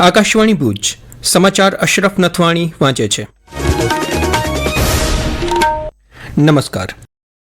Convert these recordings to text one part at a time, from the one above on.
આકાશવાણી ભુજ. સમાચાર અશરફ નથવાણી વાંચે છે. નમસ્કાર.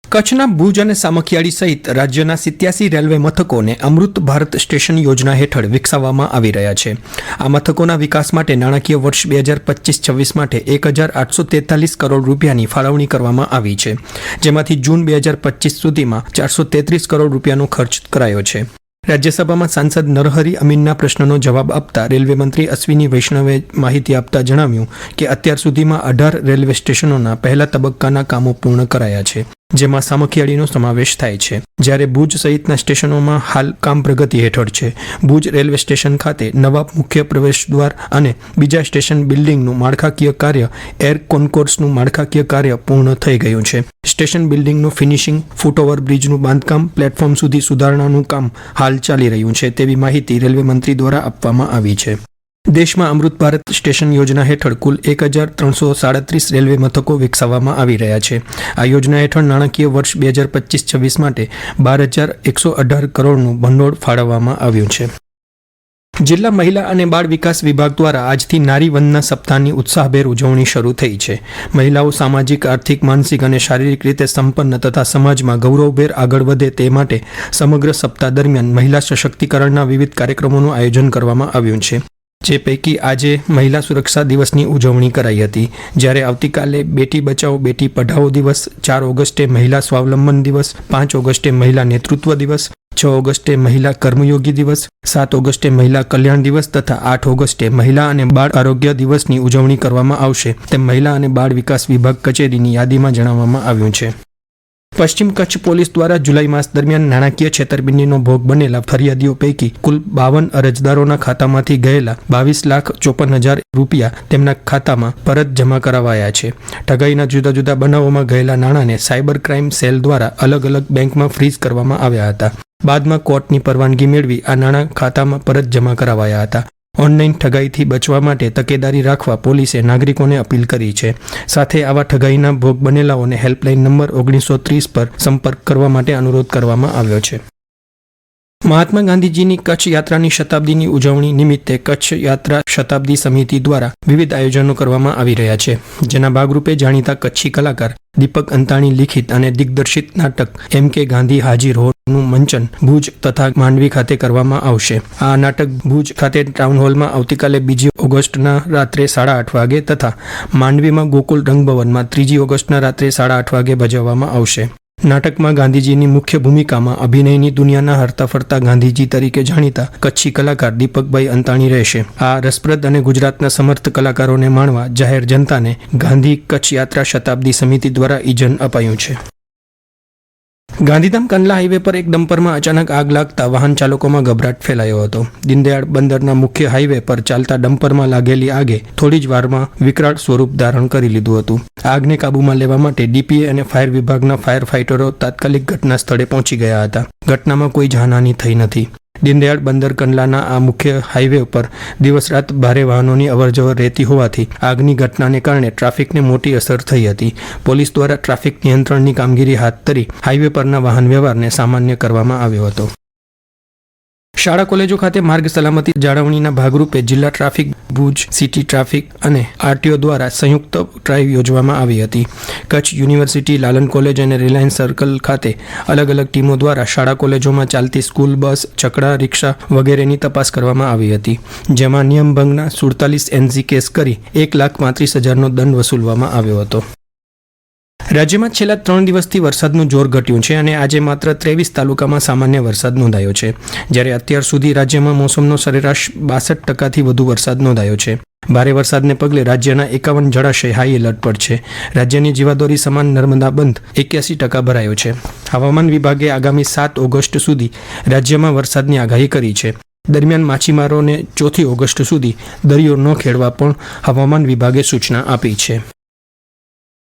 કચ્છના ભુજ અને સામખિયાળી સહિત રાજ્યના સિત્યાસી રેલવે મથકોને અમૃત ભારત સ્ટેશન યોજના હેઠળ વિકસાવવામાં આવી રહ્યા છે. આ મથકોના વિકાસ માટે નાણાકીય વર્ષ બે હજાર પચીસ છવ્વીસ માટે એક હજાર આઠસો તેતાલીસ કરોડ રૂપિયાની ફાળવણી કરવામાં આવી છે. જેમાંથી જૂન બે હજાર પચીસ સુધીમાં ચારસો તેત્રીસ કરોડ રૂપિયાનો ખર્ચ કરાયો છે. રાજ્યસભામાં સાંસદ નરહરી અમીનના પ્રશ્નનો જવાબ આપતા રેલવે મંત્રી અશ્વિની વૈષ્ણવે માહિતી આપતા જણાવ્યું કે અત્યાર સુધીમાં અઢાર રેલવે સ્ટેશનોના પહેલા તબક્કાના કામો પૂર્ણ કરાયા છે. જેમાં સામખિયાળીનો સમાવેશ થાય છે. જ્યારે ભુજ સહિતના સ્ટેશનોમાં હાલ કામ પ્રગતિ હેઠળ છે. ભુજ રેલવે સ્ટેશન ખાતે નવા મુખ્ય પ્રવેશ દ્વાર અને બીજા સ્ટેશન બિલ્ડિંગનું માળખાકીય કાર્ય, એર કોન્કોર્સનું માળખાકીય કાર્ય પૂર્ણ થઈ ગયું છે. સ્ટેશન બિલ્ડિંગનું ફિનિશિંગ, ફૂટઓવર બ્રિજનું બાંધકામ, પ્લેટફોર્મ સુધી સુધારણાનું કામ હાલ ચાલી રહ્યું છે તેવી માહિતી રેલવે મંત્રી દ્વારા આપવામાં આવી છે. દેશમાં અમૃત ભારત સ્ટેશન યોજના હેઠળ કુલ એક હજાર ત્રણસો સાડત્રીસ રેલવે મથકો વિકસાવવામાં આવી રહ્યા છે. આ યોજના હેઠળ નાણાકીય વર્ષ બે હજાર પચીસ છવ્વીસ માટે બાર હજાર એકસો અઢાર કરોડનું ભંડોળ ફાળવવામાં આવ્યું છે. જિલ્લા મહિલા અને બાળ વિકાસ વિભાગ દ્વારા આજથી નારી વંદના સપ્તાહની ઉત્સાહભેર ઉજવણી શરૂ થઈ છે. મહિલાઓ સામાજિક, આર્થિક, માનસિક અને શારીરિક રીતે સંપન્ન તથા સમાજમાં ગૌરવભેર આગળ વધે તે માટે સમગ્ર સપ્તાહ દરમિયાન મહિલા સશક્તિકરણના વિવિધ કાર્યક્રમોનું આયોજન કરવામાં આવ્યું છે. જે પૈકી આજે મહિલા સુરક્ષા દિવસની ઉજવણી કરાઈ હતી. જ્યારે આવતીકાલે બેટી બચાવો, બેટી પઢાઓ દિવસ, ચાર ઓગસ્ટે મહિલા સ્વાવલંબન દિવસ, પાંચ ઓગસ્ટે મહિલા નેતૃત્વ દિવસ, છ ઓગસ્ટે મહિલા કર્મયોગી દિવસ, સાત ઓગસ્ટે મહિલા કલ્યાણ દિવસ તથા આઠ ઓગસ્ટે મહિલા અને બાળ આરોગ્ય દિવસની ઉજવણી કરવામાં આવશે. તેમ મહિલા અને બાળ વિકાસ વિભાગ કચેરીની યાદીમાં જણાવવામાં આવ્યું છે. પશ્ચિમ કચ્છ પોલીસ દ્વારા જુલાઈ માસ દરમિયાન નાણાકીય છેતરપિંડીનો ભોગ બનેલા ફરિયાદીઓ પૈકી કુલ બાવન અરજદારોના ખાતામાંથી ગયેલા બાવીસ લાખ ચોપન હજાર રૂપિયા તેમના ખાતામાં પરત જમા કરાવાયા છે. ઠગાઈના જુદા જુદા બનાવોમાં ગયેલા નાણાંને સાયબર ક્રાઇમ સેલ દ્વારા અલગ અલગ બેંકમાં ફ્રીઝ કરવામાં આવ્યા હતા. બાદમાં કોર્ટની પરવાનગી મેળવી આ નાણાં ખાતામાં પરત જમા કરાવાયા હતા. ઓનલાઈન ઠગાઈથી બચવા માટે તકેદારી રાખવા પોલીસે નાગરિકોને અપીલ કરી છે. સાથે આવા ઠગાઈના ભોગ બનેલાઓને હેલ્પલાઇન નંબર ઓગણીસો ત્રીસ પર સંપર્ક કરવા માટે અનુરોધ કરવામાં આવ્યો છે. મહાત્મા ગાંધીજીની કચ્છ યાત્રાની શતાબ્દીની ઉજવણી નિમિત્તે કચ્છ યાત્રા શતાબ્દી સમિતિ દ્વારા વિવિધ આયોજનો કરવામાં આવી રહ્યા છે. જેના ભાગરૂપે જાણીતા કચ્છી કલાકાર દીપક અંતાણી લિખિત અને દિગ્દર્શિત નાટક એમ કે ગાંધી હાજીર હોનું મંચન ભુજ તથા માંડવી ખાતે કરવામાં આવશે. આ નાટક ભુજ ખાતે ટાઉન હોલમાં આવતીકાલે બીજી ઓગસ્ટના રાત્રે સાડા આઠ વાગે તથા માંડવીમાં ગોકુલ રંગભવનમાં ત્રીજી ઓગસ્ટના રાત્રે સાડા આઠ વાગે ભજવવામાં આવશે. નાટકમાં ગાંધીજીની મુખ્ય ભૂમિકામાં અભિનયની દુનિયાના હરતા ફરતા ગાંધીજી તરીકે જાણીતા કચ્છી કલાકાર દીપકભાઈ અંતાણી રહેશે. આ રસપ્રદ અને ગુજરાતના સમર્થ કલાકારોને માણવા જાહેર જનતાને ગાંધી કચ્છ યાત્રા શતાબ્દી સમિતિ દ્વારા ઇજન અપાયું છે. ગાંધીધામ કંડલા હાઈવે પર એક ડમ્પરમાં અચાનક આગ લાગતા વાહન ચાલકોમાં ગભરાટ ફેલાયો હતો. દીનદયાળ બંદરના મુખ્ય હાઈવે પર ચાલતા ડમ્પરમાં લાગેલી આગે થોડી જ વારમાં વિકરાળ સ્વરૂપ ધારણ કરી લીધું હતું. આગને કાબૂમાં લેવા માટે ડીપીએ અને ફાયર વિભાગના ફાયર ફાઇટરો તાત્કાલિક ઘટના સ્થળે પહોંચી ગયા હતા. ઘટનામાં કોઈ જાનહાની થઈ નથી. દીનદયાળ બંદર કંડલાના આ મુખ્ય હાઈવે ઉપર દિવસ રાત ભારે વાહનોની અવરજવર રહેતી હોવાથી આગની ઘટનાને કારણે ટ્રાફિકને મોટી અસર થઈ હતી. પોલીસ દ્વારા ટ્રાફિક નિયંત્રણની કામગીરી હાથ ધરી હાઈવે પરના વાહન વ્યવહારને સામાન્ય કરવામાં આવ્યો હતો. શાળા કોલેજો ખાતે માર્ગ સલામતી જાળવણીના ભાગરૂપે જિલ્લા ટ્રાફિક, ભુજ સિટી ટ્રાફિક અને આરટીઓ દ્વારા સંયુક્ત ડ્રાઈવ યોજવામાં આવી હતી. કચ્છ યુનિવર્સિટી, લાલન કોલેજ અને રિલાયન્સ સર્કલ ખાતે અલગ અલગ ટીમો દ્વારા શાળા કોલેજોમાં ચાલતી સ્કૂલ, બસ, ચકડા, રિક્ષા વગેરેની તપાસ કરવામાં આવી હતી, જેમાં નિયમભંગના સુડતાલીસ એનસી કેસ કરી એક લાખ પાંત્રીસ હજારનો દંડ વસૂલવામાં આવ્યો હતો. રાજ્યમાં છેલ્લા ત્રણ દિવસથી વરસાદનું જોર ઘટ્યું છે અને આજે માત્ર ત્રેવીસ તાલુકામાં સામાન્ય વરસાદ નોંધાયો છે. જ્યારે અત્યાર સુધી રાજ્યમાં મોસમનો સરેરાશ બાસઠ ટકાથી વધુ વરસાદ નોંધાયો છે. ભારે વરસાદને પગલે રાજ્યના એકાવન જળાશય હાઈ એલર્ટ પર છે. રાજ્યની જીવાદોરી સમાન નર્મદા બંધ એક્યાસી ટકા ભરાયો છે. હવામાન વિભાગે આગામી સાત ઓગસ્ટ સુધી રાજ્યમાં વરસાદની આગાહી કરી છે. દરમિયાન માછીમારોને ચોથી ઓગસ્ટ સુધી દરિયો ન ખેડવા પણ હવામાન વિભાગે સૂચના આપી છે.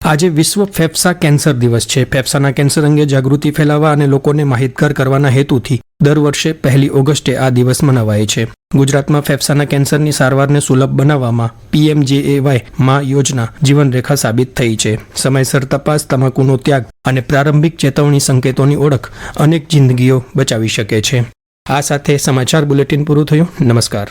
આજે વિશ્વ ફેફસા કેન્સર દિવસ છે. ફેફસાના કેન્સર અંગે જાગૃતિ ફેલાવવા અને લોકોને માહિતગાર કરવાના હેતુથી દર વર્ષે પહેલી ઓગસ્ટે આ દિવસ મનાવાય છે. ગુજરાતમાં ફેફસાના કેન્સરની સારવારને સુલભ બનાવવામાં પીએમજેએવાયમાં યોજના જીવનરેખા સાબિત થઈ છે. સમયસર તપાસ, તમાકુનો ત્યાગ અને પ્રારંભિક ચેતવણી સંકેતોની ઓળખ અનેક જિંદગીઓ બચાવી શકે છે. આ સાથે સમાચાર બુલેટિન પૂરું થયું. નમસ્કાર.